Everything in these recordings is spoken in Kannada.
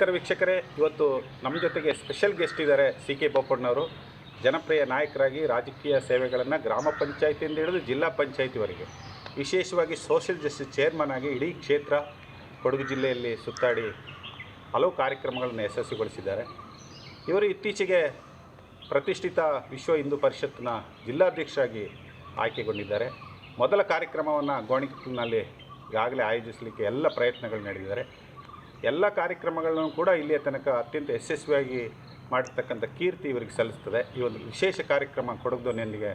ನಮಸ್ಕಾರ ವೀಕ್ಷಕರೇ. ಇವತ್ತು ನಮ್ಮ ಜೊತೆಗೆ ಸ್ಪೆಷಲ್ ಗೆಸ್ಟ್ ಇದ್ದಾರೆ ಸಿ ಕೆ ಬೋಪಣ್ಣವರು ಜನಪ್ರಿಯ ನಾಯಕರಾಗಿ ರಾಜಕೀಯ ಸೇವೆಗಳನ್ನು ಗ್ರಾಮ ಪಂಚಾಯತಿಯಿಂದ ಹಿಡಿದು ಜಿಲ್ಲಾ ಪಂಚಾಯತಿವರೆಗೆ. ವಿಶೇಷವಾಗಿ ಸೋಷಿಯಲ್ ಜಸ್ಟಿಸ್ ಚೇರ್ಮನ್ ಆಗಿ ಇಡೀ ಕ್ಷೇತ್ರ ಕೊಡಗು ಜಿಲ್ಲೆಯಲ್ಲಿ ಸುತ್ತಾಡಿ ಹಲವು ಕಾರ್ಯಕ್ರಮಗಳನ್ನು ಯಶಸ್ವಿಗೊಳಿಸಿದ್ದಾರೆ. ಇವರು ಇತ್ತೀಚೆಗೆ ಪ್ರತಿಷ್ಠಿತ ವಿಶ್ವ ಹಿಂದೂ ಪರಿಷತ್ನ ಜಿಲ್ಲಾಧ್ಯಕ್ಷರಾಗಿ ಆಯ್ಕೆಗೊಂಡಿದ್ದಾರೆ. ಮೊದಲ ಕಾರ್ಯಕ್ರಮವನ್ನು ಗೋಣಿನಲ್ಲಿ ಈಗಾಗಲೇ ಆಯೋಜಿಸಲಿಕ್ಕೆ ಎಲ್ಲ ಪ್ರಯತ್ನಗಳು ನಡೆದಿದ್ದಾರೆ. ಎಲ್ಲ ಕಾರ್ಯಕ್ರಮಗಳನ್ನು ಕೂಡ ಇಲ್ಲಿಯ ತನಕ ಅತ್ಯಂತ ಯಶಸ್ವಿಯಾಗಿ ಮಾಡಿರ್ತಕ್ಕಂಥ ಕೀರ್ತಿ ಇವರಿಗೆ ಸಲ್ಲಿಸ್ತದೆ. ಈ ಒಂದು ವಿಶೇಷ ಕಾರ್ಯಕ್ರಮ ಕೊಡಗುದೊಂದಿಗೆ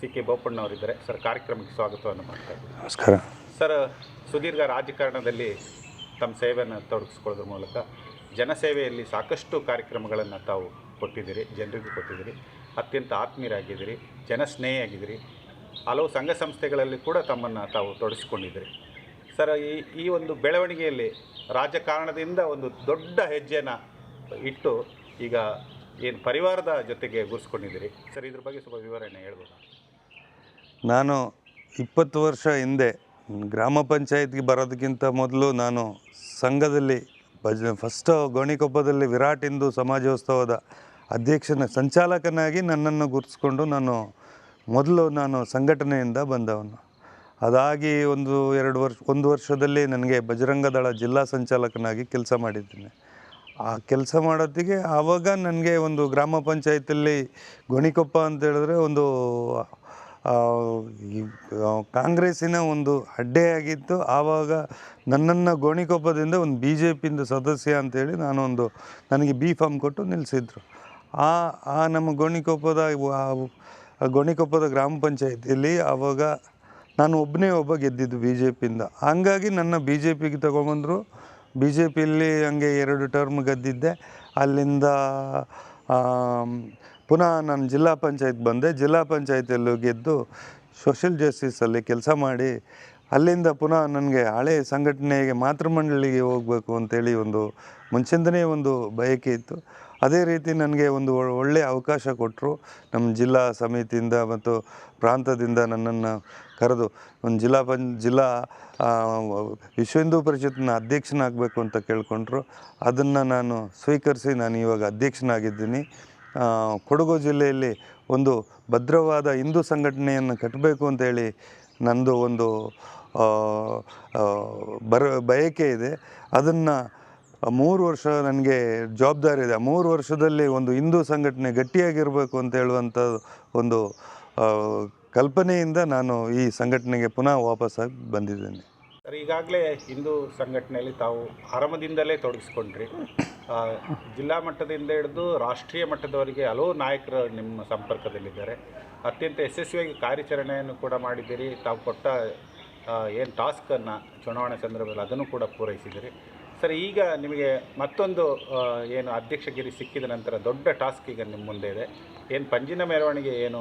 ಸಿ ಕೆ ಬೋಪಣ್ಣವರಿದ್ದಾರೆ ಸರ್ ಕಾರ್ಯಕ್ರಮಕ್ಕೆ ಸ್ವಾಗತವನ್ನು ಮಾಡ್ತಾ ಇದ್ದೀನಿ ನಮಸ್ಕಾರ. ಸರ್ ಸುದೀರ್ಘ ರಾಜಕಾರಣದಲ್ಲಿ ತಮ್ಮ ಸೇವೆಯನ್ನು ತೊಡಗಿಸ್ಕೊಳ್ಳೋದ್ರ ಮೂಲಕ ಜನಸೇವೆಯಲ್ಲಿ ಸಾಕಷ್ಟು ಕಾರ್ಯಕ್ರಮಗಳನ್ನು ತಾವು ಕೊಟ್ಟಿದ್ದೀರಿ ಜನರಿಗೂ ಕೊಟ್ಟಿದ್ದೀರಿ. ಅತ್ಯಂತ ಆತ್ಮೀಯರಾಗಿದ್ದೀರಿ ಜನಸ್ನೇಹಿಯಾಗಿದ್ದೀರಿ. ಹಲವು ಸಂಘ ಸಂಸ್ಥೆಗಳಲ್ಲಿ ಕೂಡ ತಮ್ಮನ್ನು ತಾವು ತೊಡಗಿಸ್ಕೊಂಡಿದ್ದೀರಿ. ಸರ್, ಈ ಈ ಒಂದು ಬೆಳವಣಿಗೆಯಲ್ಲಿ ರಾಜಕಾರಣದಿಂದ ಒಂದು ದೊಡ್ಡ ಹೆಜ್ಜೆನ ಇಟ್ಟು ಈಗ ಏನು ಪರಿವಾರದ ಜೊತೆಗೆ ಗುರುಸ್ಕೊಂಡಿದ್ದೀರಿ? ಸರ್, ಇದ್ರ ಬಗ್ಗೆ ಸ್ವಲ್ಪ ವಿವರಣೆ ಹೇಳ್ಬೋದಾ? ನಾನು ಇಪ್ಪತ್ತು ವರ್ಷ ಹಿಂದೆ ಗ್ರಾಮ ಪಂಚಾಯತ್ಗೆ ಬರೋದಕ್ಕಿಂತ ಮೊದಲು ನಾನು ಸಂಘದಲ್ಲಿ ಭಜ ಫಸ್ಟ್ ಗೋಣಿಕೊಪ್ಪದಲ್ಲಿ ವಿರಾಟ್ ಹಿಂದೂ ಸಮಾಜೋತ್ಸವದ ಅಧ್ಯಕ್ಷನ, ಸಂಚಾಲಕನಾಗಿ ನನ್ನನ್ನು ಗುರುತಿಸ್ಕೊಂಡು ನಾನು ಮೊದಲು ನಾನು ಸಂಘಟನೆಯಿಂದ ಬಂದವನು. ಅದಾಗಿ ಒಂದು ಎರಡು ವರ್ಷ, ಒಂದು ವರ್ಷದಲ್ಲಿ ನನಗೆ ಬಜರಂಗದಳ ಜಿಲ್ಲಾ ಸಂಚಾಲಕನಾಗಿ ಕೆಲಸ ಮಾಡಿದ್ದೇನೆ. ಆ ಕೆಲಸ ಮಾಡೋತ್ತಿಗೆ ಆವಾಗ ನನಗೆ ಒಂದು ಗ್ರಾಮ ಪಂಚಾಯತಲ್ಲಿ ಗೋಣಿಕೊಪ್ಪ ಅಂತ ಹೇಳಿದ್ರೆ ಒಂದು ಕಾಂಗ್ರೆಸ್ಸಿನ ಒಂದು ಅಡ್ಡೆಯಾಗಿತ್ತು. ಆವಾಗ ನನ್ನನ್ನು ಗೋಣಿಕೊಪ್ಪದಿಂದ ಒಂದು ಬಿ ಜೆ ಪಿಯಿಂದ ಸದಸ್ಯ ಅಂತೇಳಿ ನಾನೊಂದು, ನನಗೆ ಬಿ ಫಾರ್ಮ್ ಕೊಟ್ಟು ನಿಲ್ಲಿಸಿದ್ರು ಆ ಆ ನಮ್ಮ ಗೋಣಿಕೊಪ್ಪದ ಗೋಣಿಕೊಪ್ಪದ ಗ್ರಾಮ ಪಂಚಾಯತಿಯಲ್ಲಿ ಆವಾಗ ನಾನು ಒಬ್ಬನೇ ಒಬ್ಬ ಗೆದ್ದಿದ್ದು ಬಿ ಜೆ ಪಿಯಿಂದ ಹಂಗಾಗಿ ನನ್ನ ಬಿ ಜೆ ಪಿಗೆ ತಗೊಂಬಂದರು ಬಿ ಜೆ ಪಿಯಲ್ಲಿ ಹಂಗೆ ಎರಡು ಟರ್ಮ್ ಗೆದ್ದಿದ್ದೆ. ಅಲ್ಲಿಂದ ಪುನಃ ನಾನು ಜಿಲ್ಲಾ ಪಂಚಾಯತ್ ಬಂದೆ. ಜಿಲ್ಲಾ ಪಂಚಾಯತಿಯಲ್ಲೂ ಗೆದ್ದು ಸೋಷಿಯಲ್ ಜಸ್ಟಿಸಲ್ಲಿ ಕೆಲಸ ಮಾಡಿ, ಅಲ್ಲಿಂದ ಪುನಃ ನನಗೆ ಹಳೆ ಸಂಘಟನೆಗೆ ಮಾತೃಮಂಡಳಿಗೆ ಹೋಗಬೇಕು ಅಂತೇಳಿ ಒಂದು ಮುಂಚಿಂದನೇ ಒಂದು ಬಯಕೆ ಇತ್ತು. ಅದೇ ರೀತಿ ನನಗೆ ಒಂದು ಒಳ್ಳೆಯ ಅವಕಾಶ ಕೊಟ್ಟರು ನಮ್ಮ ಜಿಲ್ಲಾ ಸಮಿತಿಯಿಂದ ಮತ್ತು ಪ್ರಾಂತದಿಂದ ನನ್ನನ್ನು ಕರೆದು ಒಂದು ಜಿಲ್ಲಾ ಪಂಚ್ ಜಿಲ್ಲಾ ವಿಶ್ವ ಹಿಂದೂ ಪರಿಷತ್ನ ಅಧ್ಯಕ್ಷನಾಗಬೇಕು ಅಂತ ಕೇಳಿಕೊಂಡ್ರು. ಅದನ್ನು ನಾನು ಸ್ವೀಕರಿಸಿ ನಾನು ಇವಾಗ ಅಧ್ಯಕ್ಷನಾಗಿದ್ದೀನಿ. ಕೊಡಗು ಜಿಲ್ಲೆಯಲ್ಲಿ ಒಂದು ಭದ್ರವಾದ ಹಿಂದೂ ಸಂಘಟನೆಯನ್ನು ಕಟ್ಟಬೇಕು ಅಂತೇಳಿ ನಂದು ಒಂದು ಬರ, ಬಯಕೆ ಇದೆ. ಅದನ್ನು ಮೂರು ವರ್ಷ ನನಗೆ ಜವಾಬ್ದಾರಿ ಇದೆ. ಮೂರು ವರ್ಷದಲ್ಲಿ ಒಂದು ಹಿಂದೂ ಸಂಘಟನೆ ಗಟ್ಟಿಯಾಗಿರಬೇಕು ಅಂತ ಹೇಳುವಂಥ ಒಂದು ಕಲ್ಪನೆಯಿಂದ ನಾನು ಈ ಸಂಘಟನೆಗೆ ಪುನಃ ವಾಪಸ್ಸಾಗಿ ಬಂದಿದ್ದೇನೆ. ಸರ್, ಈಗಾಗಲೇ ಹಿಂದೂ ಸಂಘಟನೆಯಲ್ಲಿ ತಾವು ಆರಂಭದಿಂದಲೇ ತೊಡಗಿಸ್ಕೊಂಡ್ರಿ. ಜಿಲ್ಲಾ ಮಟ್ಟದಿಂದ ಹಿಡಿದು ರಾಷ್ಟ್ರೀಯ ಮಟ್ಟದವರೆಗೆ ಹಲವು ನಾಯಕರು ನಿಮ್ಮ ಸಂಪರ್ಕದಲ್ಲಿದ್ದಾರೆ. ಅತ್ಯಂತ ಯಶಸ್ವಿಯಾಗಿ ಕಾರ್ಯಾಚರಣೆಯನ್ನು ಕೂಡ ಮಾಡಿದ್ದೀರಿ. ತಾವು ಕೊಟ್ಟ ಏನು ಟಾಸ್ಕನ್ನು ಚುನಾವಣೆ ಸಂದರ್ಭದಲ್ಲಿ ಅದನ್ನು ಕೂಡ ಪೂರೈಸಿದ್ದೀರಿ. ಸರ್, ಈಗ ನಿಮಗೆ ಮತ್ತೊಂದು ಏನು ಅಧ್ಯಕ್ಷಗಿರಿ ಸಿಕ್ಕಿದ ನಂತರ ದೊಡ್ಡ ಟಾಸ್ಕ್ ಈಗ ನಿಮ್ಮ ಮುಂದೆ ಇದೆ. ಏನು ಪಂಜಿನ ಮೆರವಣಿಗೆ ಏನು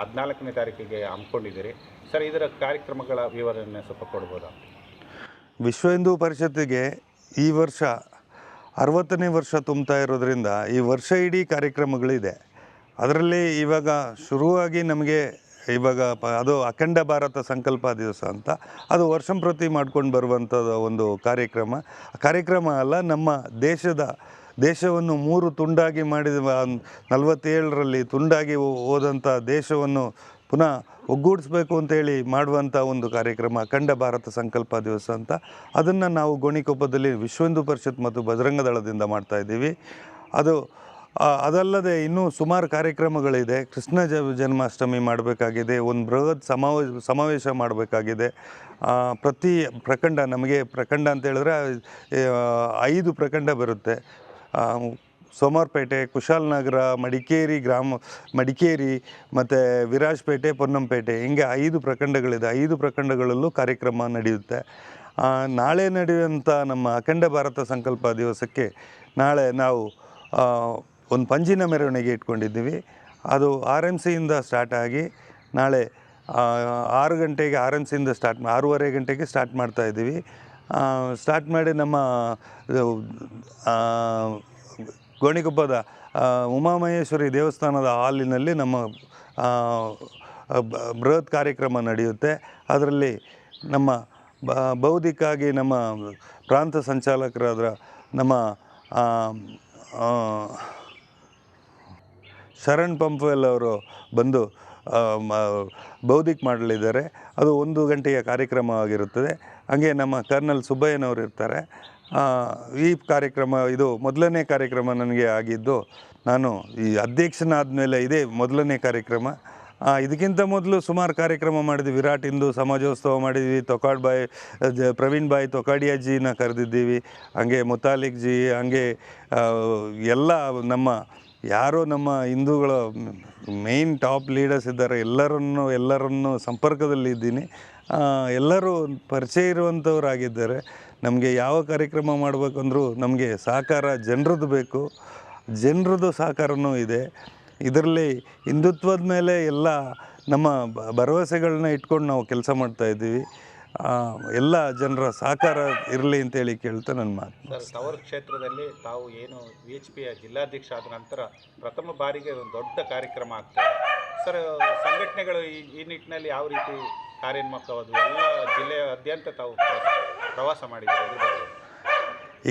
ಹದಿನಾಲ್ಕನೇ ತಾರೀಕಿಗೆ ಹಮ್ಮಿಕೊಂಡಿದ್ದೀರಿ. ಸರ್, ಇದರ ಕಾರ್ಯಕ್ರಮಗಳ ವಿವರಣೆ ಸ್ವಲ್ಪ ಕೊಡ್ಬೋದಾ? ವಿಶ್ವ ಹಿಂದೂ ಪರಿಷತ್ತಿಗೆ ಈ ವರ್ಷ ಅರವತ್ತನೇ ವರ್ಷ ತುಂಬ್ತಾ ಇರೋದ್ರಿಂದ ಈ ವರ್ಷ ಇಡೀ ಕಾರ್ಯಕ್ರಮಗಳಿದೆ. ಅದರಲ್ಲಿ ಇವಾಗ ಶುರುವಾಗಿ ನಮಗೆ ಇವಾಗ ಪ ಅದು ಅಖಂಡ ಭಾರತ ಸಂಕಲ್ಪ ದಿವಸ ಅಂತ. ಅದು ವರ್ಷಂಪ್ರತಿ ಮಾಡ್ಕೊಂಡು ಬರುವಂಥದ್ದು ಒಂದು ಕಾರ್ಯಕ್ರಮ. ಕಾರ್ಯಕ್ರಮ ಅಲ್ಲ, ನಮ್ಮ ದೇಶದ, ದೇಶವನ್ನು ಮೂರು ತುಂಡಾಗಿ ಮಾಡಿದ ನಲವತ್ತೇಳರಲ್ಲಿ ತುಂಡಾಗಿ ಹೋದಂಥ ದೇಶವನ್ನು ಪುನಃ ಒಗ್ಗೂಡಿಸ್ಬೇಕು ಅಂತೇಳಿ ಮಾಡುವಂಥ ಒಂದು ಕಾರ್ಯಕ್ರಮ ಅಖಂಡ ಭಾರತ ಸಂಕಲ್ಪ ದಿವಸ ಅಂತ. ಅದನ್ನು ನಾವು ಗೋಣಿಕೊಪ್ಪದಲ್ಲಿ ವಿಶ್ವ ಹಿಂದೂ ಪರಿಷತ್ ಮತ್ತು ಬಜರಂಗ ದಳದಿಂದ ಮಾಡ್ತಾ ಇದ್ದೀವಿ. ಅದು ಅದಲ್ಲದೆ ಇನ್ನೂ ಸುಮಾರು ಕಾರ್ಯಕ್ರಮಗಳಿದೆ. ಕೃಷ್ಣ ಜ, ಜನ್ಮಾಷ್ಟಮಿ ಮಾಡಬೇಕಾಗಿದೆ. ಒಂದು ಬೃಹತ್ ಸಮಾವೇಶ ಸಮಾವೇಶ ಮಾಡಬೇಕಾಗಿದೆ. ಪ್ರತಿ ಪ್ರಖಂಡ, ನಮಗೆ ಪ್ರಖಂಡ ಅಂತ ಹೇಳಿದ್ರೆ ಐದು ಪ್ರಖಂಡ ಬರುತ್ತೆ. ಸೋಮಾರ್ಪೇಟೆ, ಕುಶಾಲನಗರ, ಮಡಿಕೇರಿ ಗ್ರಾಮ, ಮಡಿಕೇರಿ, ಮತ್ತು ವಿರಾಜ್ಪೇಟೆ, ಪೊನ್ನಂಪೇಟೆ, ಹಿಂಗೆ ಐದು ಪ್ರಖಂಡಗಳಿದೆ. ಐದು ಪ್ರಖಂಡಗಳಲ್ಲೂ ಕಾರ್ಯಕ್ರಮ ನಡೆಯುತ್ತೆ. ನಾಳೆ ನಡೆಯುವಂಥ ನಮ್ಮ ಅಖಂಡ ಭಾರತ ಸಂಕಲ್ಪ ದಿವಸಕ್ಕೆ ನಾಳೆ ನಾವು ಒಂದು ಪಂಜಿನ ಮೆರವಣಿಗೆ ಇಟ್ಕೊಂಡಿದ್ದೀವಿ. ಅದು ಆರ್ ಎಂ ಸಿಯಿಂದ ಸ್ಟಾರ್ಟ್ ಆಗಿ ನಾಳೆ ಆರು ಗಂಟೆಗೆ ಆರ್ ಎಂ ಸಿಯಿಂದ ಸ್ಟಾರ್ಟ್ ಆರೂವರೆ ಗಂಟೆಗೆ ಸ್ಟಾರ್ಟ್ ಮಾಡ್ತಾ ಇದ್ದೀವಿ. ಸ್ಟಾರ್ಟ್ ಮಾಡಿ ನಮ್ಮ ಗೋಣಿಕೊಪ್ಪದ ಉಮಾಮಹೇಶ್ವರಿ ದೇವಸ್ಥಾನದ ಹಾಲಿನಲ್ಲಿ ನಮ್ಮ ಬೃಹತ್ ಕಾರ್ಯಕ್ರಮ ನಡೆಯುತ್ತೆ. ಅದರಲ್ಲಿ ನಮ್ಮ ಬೌದ್ಧಿಕಾಗಿ ನಮ್ಮ ಪ್ರಾಂತ ಸಂಚಾಲಕರಾದ ನಮ್ಮ ಶರಣ್ ಪಂಪ್ವೆಲ್ ಅವರು ಬಂದು ಬೌದ್ಧಿಕ್ ಮಾಡಲಿದ್ದಾರೆ ಅದು ಒಂದು ಗಂಟೆಯ ಕಾರ್ಯಕ್ರಮವಾಗಿರುತ್ತದೆ ಹಾಗೆ ನಮ್ಮ ಕರ್ನಲ್ ಸುಬ್ಬಯ್ಯನವರು ಇರ್ತಾರೆ. ಈ ಕಾರ್ಯಕ್ರಮ, ಇದು ಮೊದಲನೇ ಕಾರ್ಯಕ್ರಮ ನನಗೆ ಆಗಿದ್ದು, ನಾನು ಈ ಅಧ್ಯಕ್ಷನಾದ ಮೇಲೆ ಇದೇ ಮೊದಲನೇ ಕಾರ್ಯಕ್ರಮ. ಇದಕ್ಕಿಂತ ಮೊದಲು ಸುಮಾರು ಕಾರ್ಯಕ್ರಮ ಮಾಡಿದ್ವಿ. ವಿರಾಟ್ ಹಿಂದೂ ಸಮಾಜೋತ್ಸವ ಮಾಡಿದ್ವಿ. ತೊಕಾಡ್ ಬಾಯ್, ಜ- ಪ್ರವೀಣ್ ಬಾಯ್ ತೊಕಾಡಿಯಾಜಿನ ಕರೆದಿದ್ದೀವಿ. ಹಾಗೆ ಮುತಾಲಿಕ್ ಜಿ, ಹಾಗೆ ಎಲ್ಲ ನಮ್ಮ ಯಾರು ನಮ್ಮ ಹಿಂದೂಗಳ ಮೇನ್ ಟಾಪ್ ಲೀಡರ್ಸ್ ಇದ್ದಾರೆ. ಎಲ್ಲರನ್ನು ಎಲ್ಲರನ್ನು ಸಂಪರ್ಕದಲ್ಲಿ ಇದ್ದೀನಿ. ಎಲ್ಲರೂ ಪರಿಚಯ ಇರುವಂಥವರಾಗಿದ್ದಾರೆ ನಮಗೆ ಯಾವ ಕಾರ್ಯಕ್ರಮ ಮಾಡಬೇಕಂದ್ರೂ ನಮಗೆ ಸಹಕಾರ ಜನರದ್ದು ಬೇಕು. ಜನರದ್ದು ಸಹಕಾರನೂ ಇದೆ. ಇದರಲ್ಲಿ ಹಿಂದುತ್ವದ ಮೇಲೆ ಎಲ್ಲ ನಮ್ಮ ಭರವಸೆಗಳನ್ನ ಇಟ್ಕೊಂಡು ನಾವು ಕೆಲಸ ಮಾಡ್ತಾ ಇದ್ದೀವಿ. ಆ, ಎಲ್ಲ ಜನರ ಸಹಕಾರ ಇರಲಿ ಅಂತೇಳಿ ಕೇಳ್ತಾ ನನ್ನ ಮಾತು. ಸರ್ ತವರು ಕ್ಷೇತ್ರದಲ್ಲಿ ತಾವು ಏನು ವಿ ಎಚ್ ಪಿಯ ಜಿಲ್ಲಾಧ್ಯಕ್ಷ ಆದ ನಂತರ ಪ್ರಥಮ ಬಾರಿಗೆ ಒಂದು ದೊಡ್ಡ ಕಾರ್ಯಕ್ರಮ ಆಗ್ತದೆ ಸರ್ ಸಂಘಟನೆಗಳು ಈ ಈ ನಿಟ್ಟಿನಲ್ಲಿ ಯಾವ ರೀತಿ ಕಾರ್ಯೋನ್ಮುಖವಾದವು ಎಲ್ಲ ಜಿಲ್ಲೆಯಾದ್ಯಂತ ತಾವು ಪ್ರವಾಸ ಮಾಡಿದ್ದಾರೆ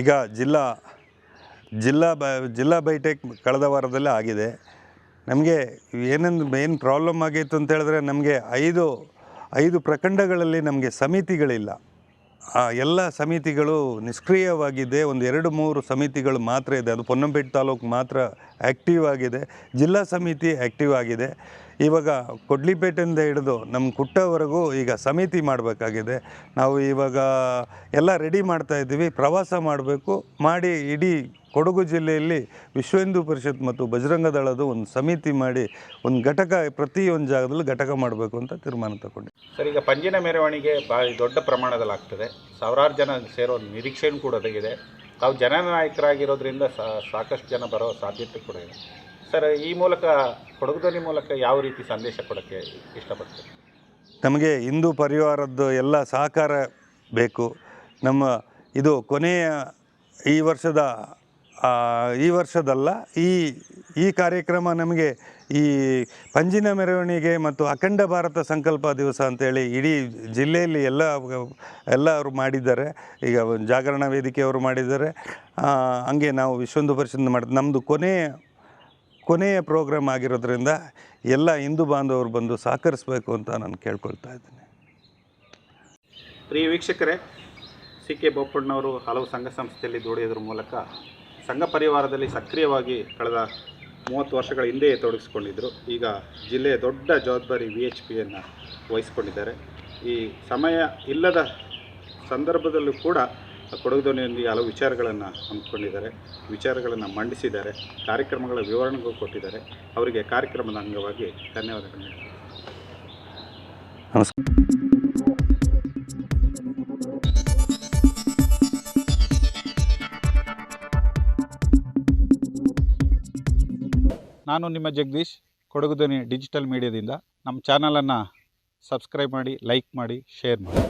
ಈಗ ಜಿಲ್ಲಾ ಜಿಲ್ಲಾ ಬ ಜಿಲ್ಲಾ ಬೈಟೆಕ್ ಕಳೆದ ವಾರದಲ್ಲೇ ಆಗಿದೆ. ನಮಗೆ ಏನೊಂದು ಮೇನ್ ಪ್ರಾಬ್ಲಮ್ ಆಗಿತ್ತು ಅಂತ ಹೇಳಿದ್ರೆ ನಮಗೆ ಐದು ಐದು ಪ್ರಖಂಡಗಳಲ್ಲಿ ನಮಗೆ ಸಮಿತಿಗಳಿಲ್ಲ. ಎಲ್ಲ ಸಮಿತಿಗಳು ನಿಷ್ಕ್ರಿಯವಾಗಿದೆ. ಒಂದು ಎರಡು ಮೂರು ಸಮಿತಿಗಳು ಮಾತ್ರ ಇದೆ. ಅದು ಪೊನ್ನಂಪೇಟೆ ತಾಲೂಕು ಮಾತ್ರ ಆ್ಯಕ್ಟಿವ್ ಆಗಿದೆ. ಜಿಲ್ಲಾ ಸಮಿತಿ ಆ್ಯಕ್ಟಿವ್ ಆಗಿದೆ. ಇವಾಗ ಕೊಡ್ಲಿಪೇಟೆಯಿಂದ ಹಿಡಿದು ನಮ್ಮ ಕುಟ್ಟವರೆಗೂ ಈಗ ಸಮಿತಿ ಮಾಡಬೇಕಾಗಿದೆ. ನಾವು ಇವಾಗ ಎಲ್ಲ ರೆಡಿ ಮಾಡ್ತಾ ಇದ್ದೀವಿ. ಪ್ರವಾಸ ಮಾಡಬೇಕು. ಮಾಡಿ ಇಡೀ ಕೊಡಗು ಜಿಲ್ಲೆಯಲ್ಲಿ ವಿಶ್ವ ಹಿಂದೂ ಪರಿಷತ್ ಮತ್ತು ಬಜರಂಗ ದಳದ ಒಂದು ಸಮಿತಿ ಮಾಡಿ ಒಂದು ಘಟಕ, ಪ್ರತಿಯೊಂದು ಜಾಗದಲ್ಲಿ ಘಟಕ ಮಾಡಬೇಕು ಅಂತ ತೀರ್ಮಾನ ತಗೊಂಡು ಸರ್, ಈಗ ಪಂಜಿನ ಮೆರವಣಿಗೆ ಭಾಳ ದೊಡ್ಡ ಪ್ರಮಾಣದಲ್ಲಿ ಆಗ್ತದೆ. ಸಾವಿರಾರು ಜನ ಸೇರೋ ನಿರೀಕ್ಷೆಯೂ ಕೂಡ ಇದೆ. ತಾವು ಜನನಾಯಕರಾಗಿರೋದ್ರಿಂದ ಸಾಕಷ್ಟು ಜನ ಬರೋ ಸಾಧ್ಯತೆ ಕೂಡ ಇದೆ. ಸರ್, ಈ ಮೂಲಕ ಕೊಡಗು ಮೂಲಕ ಯಾವ ರೀತಿ ಸಂದೇಶ ಕೊಡೋಕ್ಕೆ ಇಷ್ಟಪಡ್ತೀರಿ? ನಮಗೆ ಹಿಂದೂ ಪರಿವಾರದ್ದು ಎಲ್ಲ ಸಹಕಾರ ಬೇಕು. ನಮ್ಮ ಇದು ಕೊನೆಯ ಈ ವರ್ಷದ ಈ ವರ್ಷದಲ್ಲ, ಈ ಈ ಕಾರ್ಯಕ್ರಮ ನಮಗೆ ಈ ಪಂಜಿನ ಮೆರವಣಿಗೆ ಮತ್ತು ಅಖಂಡ ಭಾರತ ಸಂಕಲ್ಪ ದಿವಸ ಅಂತೇಳಿ ಇಡೀ ಜಿಲ್ಲೆಯಲ್ಲಿ ಎಲ್ಲ ಎಲ್ಲರೂ ಮಾಡಿದ್ದಾರೆ. ಈಗ ಜಾಗರಣ ವೇದಿಕೆಯವರು ಮಾಡಿದ್ದಾರೆ. ಹಂಗೆ ನಾವು ವಿಶ್ವಂದು ಪರಿಷತ್ ಮಾಡಿದ್ದು ನಮ್ಮದು ಕೊನೆಯ ಕೊನೆಯ ಪ್ರೋಗ್ರಾಮ್ ಆಗಿರೋದ್ರಿಂದ ಎಲ್ಲ ಹಿಂದೂ ಬಾಂಧವರು ಬಂದು ಸಹಕರಿಸಬೇಕು ಅಂತ ನಾನು ಕೇಳ್ಕೊಳ್ತಾ ಇದ್ದೀನಿ. ಪ್ರಿಯ ವೀಕ್ಷಕರೇ ಸಿ ಕೆ ಬೋಪಣ್ಣವರು ಹಲವು ಸಂಘ ಸಂಸ್ಥೆಯಲ್ಲಿ ದುಡಿಯೋದ್ರ ಮೂಲಕ ಸಂಘ ಪರಿವಾರದಲ್ಲಿ ಸಕ್ರಿಯವಾಗಿ ಕಳೆದ ಮೂವತ್ತು ವರ್ಷಗಳ ಹಿಂದೆಯೇ ತೊಡಗಿಸ್ಕೊಂಡಿದ್ದರು ಈಗ ಜಿಲ್ಲೆಯ ದೊಡ್ಡ ಜವಾಬ್ದಾರಿ ವಿ ಎಚ್ ಪಿಯನ್ನು ವಹಿಸ್ಕೊಂಡಿದ್ದಾರೆ. ಈ ಸಮಯ ಇಲ್ಲದ ಸಂದರ್ಭದಲ್ಲೂ ಕೂಡ ಕೊಡಗು ದೋಣಿಯಲ್ಲಿ ಹಲವು ವಿಚಾರಗಳನ್ನು ಹಮ್ಮಿಕೊಂಡಿದ್ದಾರೆ ವಿಚಾರಗಳನ್ನು ಮಂಡಿಸಿದ್ದಾರೆ. ಕಾರ್ಯಕ್ರಮಗಳ ವಿವರಣೆಗೂ ಕೊಟ್ಟಿದ್ದಾರೆ. ಅವರಿಗೆ ಕಾರ್ಯಕ್ರಮದ ಅಂಗವಾಗಿ ಧನ್ಯವಾದಗಳು. ನಮಸ್ಕಾರ. ನಾನು ನಿಮ್ಮ ಜಗದೀಶ್ ಕೊಡಗು ಧ್ವನಿ ಡಿಜಿಟಲ್ ಮೀಡಿಯಾದಿಂದ. ನಮ್ಮ ಚಾನಲನ್ನು ಸಬ್ಸ್ಕ್ರೈಬ್ ಮಾಡಿ ಲೈಕ್ ಮಾಡಿ ಶೇರ್ ಮಾಡಿ.